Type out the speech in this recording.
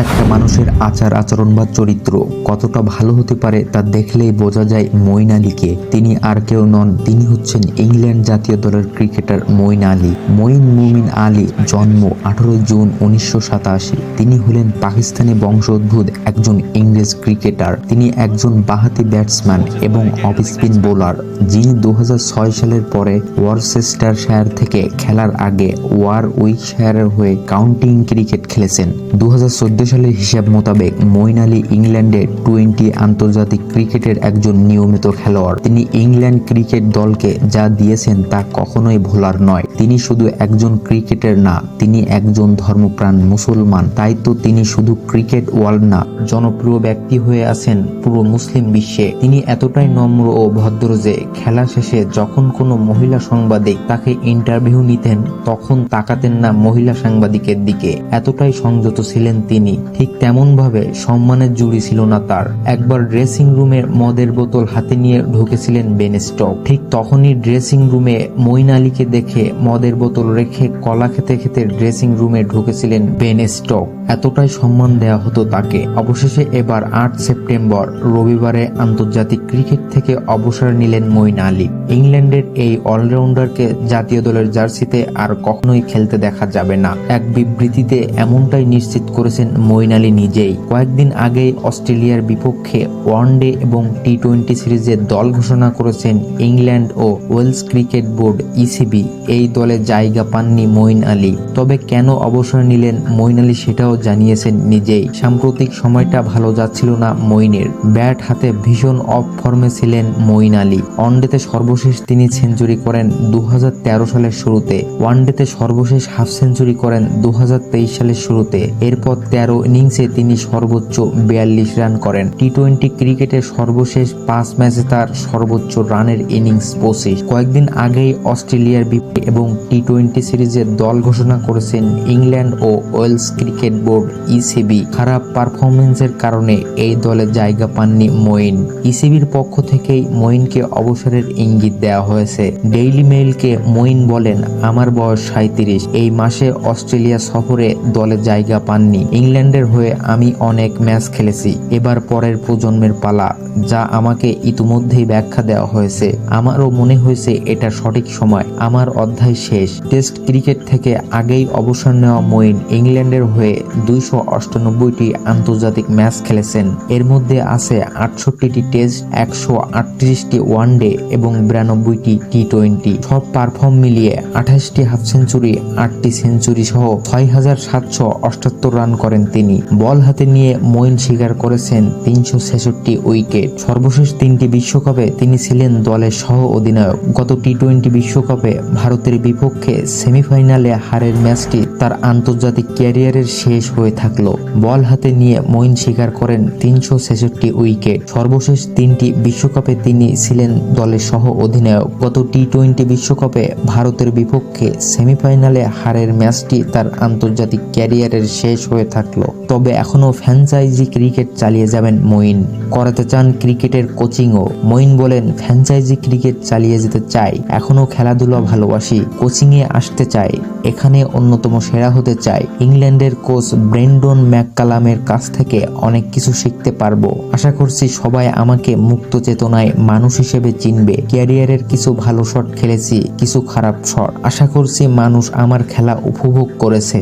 একটা মানুষের আচার আচরণ বা চরিত্র কতটা ভালো হতে পারে তা দেখলেই বোঝা যায় মইন আলীকে। তিনি আর কেউ নন, তিনি হচ্ছেন ইংল্যান্ড জাতীয় দলের ক্রিকেটার মইন আলী। মঈন মুমিন আলী জন্ম আঠারো জুন উনিশশো সাতাশি। তিনি হলেন পাকিস্তানি বংশোদ্ভূত একজন ইংরেজ ক্রিকেটার। তিনি একজন বাহাতি ব্যাটসম্যান এবং অফ স্পিন বোলার। যিনি দু হাজার ছয় সালের পরে ওয়ারসেস্টার ওয়ারচেস্টারশায়ার থেকে খেলার আগে ওয়ার উইক উইকশায়ারের হয়ে কাউন্টিং ক্রিকেট খেলেছেন। দু হাজার চোদ্দ সালের হিসাব মোতাবেক মইন আলী ইংল্যান্ডের টোয়েন্টি আন্তর্জাতিক ক্রিকেটের একজন নিয়মিত খেলোয়াড়। তিনি ইংল্যান্ড ক্রিকেট দলকে যা দিয়েছেন তা কখনোই ভোলার নয়। তিনি শুধু একজন ক্রিকেটের না, তিনি একজন ধর্মপ্রাণ মুসলমান। তাই তো তিনি শুধু ক্রিকেট ওয়ার্ল্ড না, জনপ্রিয় ব্যক্তি হয়ে আছেন পুরো মুসলিম বিশ্বে। তিনি এতটাই নম্র ও ভদ্র যে খেলা শেষে যখন কোনো মহিলা সাংবাদিক তাকে ইন্টারভিউ নিতেন, তখন তাকাতেন না মহিলা সাংবাদিকের দিকে। এতটাই সংযত ছিলেন তিনি ঠিক তেমন ভাবে সম্মানের জুড়ি ছিল না তার। একবার ড্রেসিং রুমে মদের বোতল হাতে নিয়ে ঢুকেছিলেন বেন স্টক ঠিক তখনই ড্রেসিং রুমে মইন আলীকে দেখে মদের বোতল রেখে কলা খেতে খেতে ড্রেসিং রুমে ঢুকেছিলেন বেন স্টক এতটাই সম্মান দেওয়া হতো তাকে। অবশেষে এবার আট সেপ্টেম্বর রবিবারে আন্তর্জাতিক ক্রিকেট থেকে অবসর নিলেন মইন আলী ইংল্যান্ডের এই অলরাউন্ডারকে জাতীয় দলের জার্সিতে আর কখনোই খেলতে দেখা যাবে না। এক বিবৃতিতে এমনটাই নিশ্চিত করেছেন মইন আলী নিজেই কয়েকদিন আগেই অস্ট্রেলিয়ার বিপক্ষে ওয়ানডে এবং টি টোয়েন্টি সিরিজে দল ঘোষণা করেছেন ইংল্যান্ড ও ওয়েলস ক্রিকেট বোর্ড ইসিবি এই দলে জায়গা পাননি মইন আলী। তবে কেন অবসর নিলেন মইন আলী সেটাও জানিয়েছেন নিজেই। সাম্প্রতিক সময়টা ভালো যাচ্ছিল না মইনের। ব্যাট হাতে ভীষণ অফ ফর্মে ছিলেন মইন আলী। ওয়ানডেতে সর্বশেষ তিনি সেঞ্চুরি করেন দু হাজার তেরো সালের শুরুতে। ওয়ানডেতে সর্বশেষ হাফ সেঞ্চুরি করেন দু হাজার তেইশ সালের শুরুতে। এরপর তেরো ইনিংসে তিনি সর্বোচ্চ বিয়াল্লিশ রান করেন। টি টোয়েন্টি ক্রিকেটের সর্বশেষ পাঁচ ম্যাচে তার সর্বোচ্চ রানের ইনিংস পঁচিশ। কয়েকদিন আগেই অস্ট্রেলিয়ার বিপক্ষে এবং টি টোয়েন্টি সিরিজের দল ঘোষণা করেছেন ইংল্যান্ড ও ওয়েলস ক্রিকেট বোর্ড ইসিবি খারাপ পারফরমেন্সের কারণে এই দলে জায়গা পাননি মঈন। ইসিবির পক্ষ থেকেই মঈনকে অবসরের ইঙ্গিত দেওয়া হয়েছে। ডেইলি মেইলকে মঈন বলেন, আমার বয়স সাঁত্রিশ এই মাসে অস্ট্রেলিয়া সফরে দলে জায়গা পাননি। ইংল্যান্ডের হয়ে আমি অনেক ম্যাচ খেলেছি। এবার পরের প্রজন্মের পালা, যা আমাকে ইতিমধ্যেই ব্যাখ্যা দেওয়া হয়েছে। আমারও মনে হয়েছে এটা সঠিক সময়। আমার অধ্যায় শেষ। টেস্ট ক্রিকেট থেকে আগেই অবসর নেওয়া মঈন ইংল্যান্ডের হয়ে দুইশো অষ্টানব্বইটি আন্তর্জাতিক ম্যাচ খেলেছেন। এর মধ্যে আছে আটষট্টিটি টেস্ট, একশো আটত্রিশটি ওয়ানডে এবং বিরানব্বইটি টি টোয়েন্টি সব পারফর্ম মিলিয়ে আঠাশটি হাফ সেঞ্চুরি, আটটি সেঞ্চুরি সহ ছয় হাজার সাতশো অষ্টাত্তর রান করেন তিনি বল হাতে নিয়ে মঈন স্বীকার করেছেন তিনশো ছেষট্টি উইকেট। সর্বশেষ তিনটি বিশ্বকাপে তিনি ছিলেন দলের সহ অধিনায়ক। গত টি টোয়েন্টি বিশ্বকাপে ভারতের বিপক্ষে সেমিফাইনালে হারের ম্যাচটি তার আন্তর্জাতিক ক্যারিয়ারের শেষ হয়ে থাকল। বল হাতে নিয়ে মঈন স্বীকার করেন তিনশো ছেষট্টি উইকেট। সর্বশেষ তিনটি বিশ্বকাপে তিনি ছিলেন দলের সহ অধিনায়ক। গত টি টোয়েন্টি বিশ্বকাপে ভারতের বিপক্ষে সেমিফাইনালে হারের ম্যাচটি তার আন্তর্জাতিক ক্যারিয়ারের শেষ হয়ে থাকল। তবে এখনও ফ্র্যাঞ্চাইজি ক্রিকেট চালিয়ে যাবেন মঈন। করাতে চান ক্রিকেটের কোচিংও। মঈন বলেন, ফ্র্যাঞ্চাইজি ক্রিকেট চালিয়ে যেতে চাই। এখনও খেলাধুলা ভালোবাসি। কোচিংয়ে আসতে চাই। এখানে অন্যতম সেরা হতে চাই। ইংল্যান্ডের কোচ ব্রেন্ডন ম্যাককালামের কাছ থেকে অনেক কিছু শিখতে পারব। আশা করছি সবাই আমাকে মুক্ত চেতনায় মানুষ হিসেবে চিনবে। ক্যারিয়ারের কিছু ভালো শট খেলেছি, কিছু খারাপ শট। আশা করছি মানুষ আমার খেলা উপভোগ করেছে।